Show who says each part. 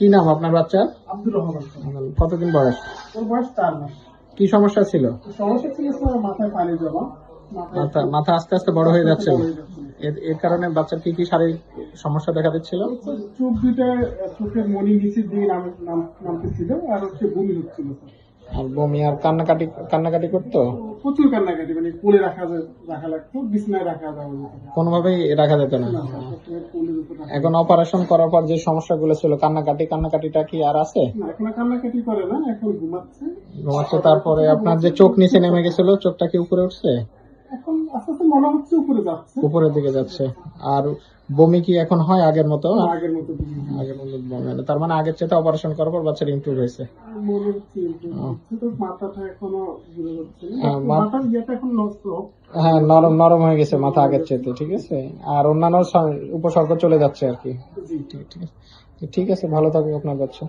Speaker 1: কি নাম আপনার বাচ্চা?
Speaker 2: আব্দুর রহমান
Speaker 1: কতদিন বয়স?
Speaker 2: ওর বয়স চার মাস।
Speaker 1: কি সমস্যা ছিল?
Speaker 2: সমস্যা ছিল মাথায় পানি জমা।
Speaker 1: মাথা মাথা আস্তে আস্তে বড় হয়ে যাচ্ছে। এর কারণে বাচ্চার কি কি শারীরিক সমস্যা দেখা দিচ্ছিল?
Speaker 2: চোখ দুটা চোখের মনি নিচের দিকে নাম- নাম- নামতেছিল আর হচ্ছে বমি হচ্ছিল।
Speaker 1: আর বমি আর কান্নাকাটি কান্নাকাটি করতো?
Speaker 2: প্রচুর কান্নাকাটি মানে কোলে রাখা রাখা লাগতো বিছনায় রাখা যাওয়া।
Speaker 1: কোনোভাবেই রাখা যেত না। এখন অপারেশন করার পর যে সমস্যাগুলো ছিল কান্নাকাটি কান্নাকাটিটা কি আর আছে?
Speaker 2: এখন কান্নাকাটি করে না এখন ঘুমাচ্ছে।
Speaker 1: ঘুমাচ্ছে তারপরে আপনার যে চোখ নিচে নেমে গেছিল চোখটা কি উপরে উঠছে?
Speaker 2: মনে হচ্ছে উপরে যাচ্ছে।
Speaker 1: উপরের দিকে যাচ্ছে। আর বমি কি এখন হয় আগের মতো?
Speaker 2: আগের মতো।
Speaker 1: আগের মতো বমি। তার মানে আগের চেয়ে অপারেশন করার পর বাচ্চার ইমপ্রুভ হয়েছে।
Speaker 2: মাথাটা এখনও।
Speaker 1: হ্যাঁ,
Speaker 2: মাথার ইয়েটা এখন নষ্ট।
Speaker 1: হ্যাঁ নরম নরম হয়ে গেছে মাথা আগের চেয়ে ঠিক আছে? আর অন্যান্য উপসর্গ চলে যাচ্ছে আর কি। ঠিক ঠিক আছে। ঠিক আছে ভালো থাকুক আপনার বাচ্চা।